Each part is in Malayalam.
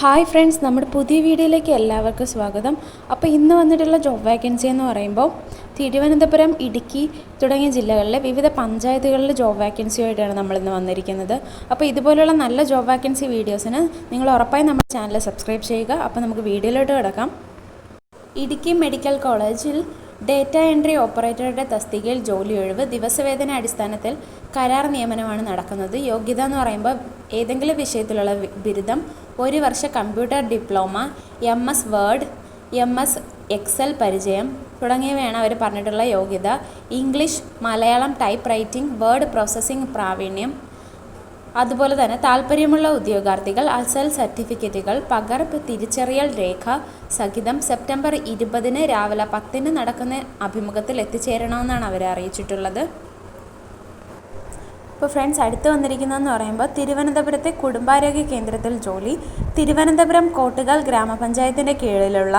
ഹായ് ഫ്രണ്ട്സ് നമ്മുടെ പുതിയ വീഡിയോയിലേക്ക് എല്ലാവർക്കും സ്വാഗതം. അപ്പോൾ ഇന്ന് വന്നിട്ടുള്ള ജോബ് വേക്കൻസി എന്ന് പറയുമ്പോൾ തിരുവനന്തപുരം ഇടുക്കി തുടങ്ങിയ ജില്ലകളിലെ വിവിധ പഞ്ചായത്തുകളിലെ ജോബ് വേക്കൻസിയുമായിട്ടാണ് നമ്മൾ ഇന്ന് വന്നിരിക്കുന്നത്. അപ്പോൾ ഇതുപോലെയുള്ള നല്ല ജോബ് വേക്കൻസി വീഡിയോസിന് നിങ്ങൾ ഉറപ്പായും നമ്മുടെ ചാനൽ സബ്സ്ക്രൈബ് ചെയ്യുക. അപ്പോൾ നമുക്ക് വീഡിയോയിലോട്ട് കിടക്കാം. ഇടുക്കി മെഡിക്കൽ കോളേജിൽ ഡേറ്റ എൻട്രി ഓപ്പറേറ്ററുടെ തസ്തികയിൽ ജോലി ഒഴിവ് ദിവസവേതന അടിസ്ഥാനത്തിൽ കരാർ നിയമനമാണ് നടക്കുന്നത്. യോഗ്യത എന്ന് പറയുമ്പോൾ ഏതെങ്കിലും വിഷയത്തിലുള്ള ബിരുദം ഒരു വർഷ computer diploma M S word M S Excel പരിചയം തുടങ്ങിയവയാണ് അവർ പറഞ്ഞിട്ടുള്ള യോഗ്യത. English Malayalam type writing word processing പ്രാവീണ്യം. അതുപോലെ തന്നെ താല്പര്യമുള്ള ഉദ്യോഗാർത്ഥികൾ അസൽ സർട്ടിഫിക്കറ്റുകൾ പകർപ്പ് തിരിച്ചറിയൽ രേഖ സഹിതം സെപ്റ്റംബർ ഇരുപതിന് രാവിലെ പത്തിന് നടക്കുന്ന അഭിമുഖത്തിൽ എത്തിച്ചേരണമെന്നാണ് അവരെ അറിയിച്ചിട്ടുള്ളത്. ഇപ്പോൾ ഫ്രണ്ട്സ് അടുത്ത് വന്നിരിക്കുന്നതെന്ന് പറയുമ്പോൾ തിരുവനന്തപുരത്തെ കുടുംബാരോഗ്യ കേന്ദ്രത്തിൽ ജോലി തിരുവനന്തപുരം കോട്ടുകൾ ഗ്രാമപഞ്ചായത്തിന്റെ കീഴിലുള്ള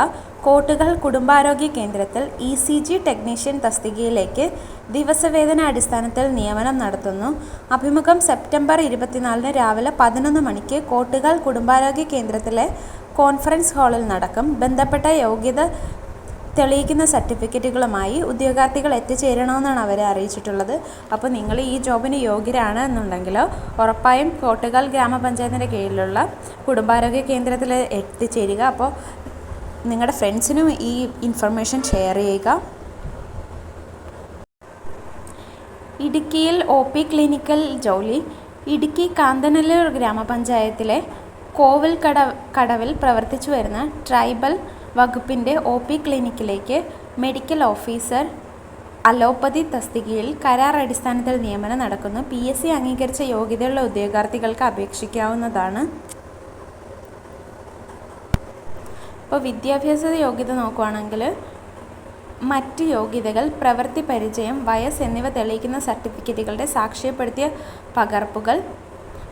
കോട്ടുകൾ കുടുംബാരോഗ്യ കേന്ദ്രത്തിൽ ഇ സി ജി ടെക്നീഷ്യൻ തസ്തികയിലേക്ക് ദിവസവേതന അടിസ്ഥാനത്തിൽ നിയമനം നടത്തുന്നു. അഭിമുഖം സെപ്റ്റംബർ ഇരുപത്തിനാലിന് രാവിലെ പതിനൊന്ന് മണിക്ക് കോട്ടുകൾ കുടുംബാരോഗ്യ കേന്ദ്രത്തിലെ കോൺഫറൻസ് ഹാളിൽ നടക്കും. ബന്ധപ്പെട്ട യോഗ്യത തെളിയിക്കുന്ന സർട്ടിഫിക്കറ്റുകളുമായി ഉദ്യോഗാർത്ഥികൾ എത്തിച്ചേരണമെന്നാണ് അവരെ അറിയിച്ചിട്ടുള്ളത്. അപ്പോൾ നിങ്ങൾ ഈ ജോബിന് യോഗ്യരാണ് എന്നുണ്ടെങ്കിൽ ഉറപ്പായും കോട്ടുകാൽ ഗ്രാമപഞ്ചായത്തിന്റെ കീഴിലുള്ള കുടുംബാരോഗ്യ കേന്ദ്രത്തിൽ എത്തിച്ചേരുക. അപ്പോൾ നിങ്ങളുടെ ഫ്രണ്ട്സിനും ഈ ഇൻഫർമേഷൻ ഷെയർ ചെയ്യുക. ഇടുക്കിയിൽ ഒ പി ക്ലിനിക്കൽ ജോലി. ഇടുക്കി കാന്തനല്ലൂർ ഗ്രാമപഞ്ചായത്തിലെ കോവിൽ കട കടവിൽ പ്രവർത്തിച്ചു വരുന്ന ട്രൈബൽ വകുപ്പിന്റെ ഒ പി ക്ലിനിക്കിലേക്ക് മെഡിക്കൽ ഓഫീസർ അലോപ്പതി തസ്തികയിൽ കരാർ അടിസ്ഥാനത്തിൽ നിയമനം നടക്കുന്നു. പി എസ് സി അംഗീകരിച്ച യോഗ്യതയുള്ള ഉദ്യോഗാർത്ഥികൾക്ക് അപേക്ഷിക്കാവുന്നതാണ്. ഇപ്പോൾ വിദ്യാഭ്യാസ യോഗ്യത നോക്കുവാണെങ്കിൽ മറ്റ് യോഗ്യതകൾ പ്രവൃത്തി പരിചയം വയസ്സ് എന്നിവ തെളിയിക്കുന്ന സർട്ടിഫിക്കറ്റുകളുടെ സാക്ഷ്യപ്പെടുത്തിയ പകർപ്പുകൾ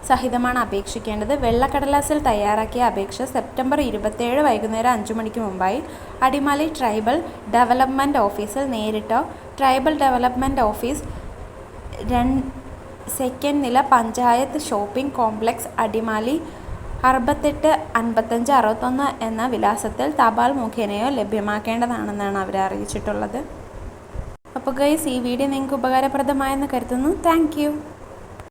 സഹിതമാണ് അപേക്ഷിക്കേണ്ടത്. വെള്ളക്കടലാസിൽ തയ്യാറാക്കിയ അപേക്ഷ സെപ്റ്റംബർ ഇരുപത്തേഴ് വൈകുന്നേരം അഞ്ച് മണിക്ക് മുമ്പായി അടിമാലി ട്രൈബൽ ഡെവലപ്മെന്റ് ഓഫീസിൽ നേരിട്ടോ ട്രൈബൽ ഡെവലപ്മെന്റ് ഓഫീസ് രണ്ട് സെക്കൻഡ് നില പഞ്ചായത്ത് ഷോപ്പിംഗ് കോംപ്ലക്സ് അടിമാലി അറുപത്തെട്ട് അൻപത്തഞ്ച് അറുപത്തൊന്ന് എന്ന വിലാസത്തിൽ തപാൽ മുഖേനയോ ലഭ്യമാക്കേണ്ടതാണെന്നാണ് അവർ അറിയിച്ചിട്ടുള്ളത്. അപ്പോൾ ഗൈസ് ഈ വീഡിയോ നിങ്ങൾക്ക് ഉപകാരപ്രദമായെന്ന് കരുതുന്നു. താങ്ക്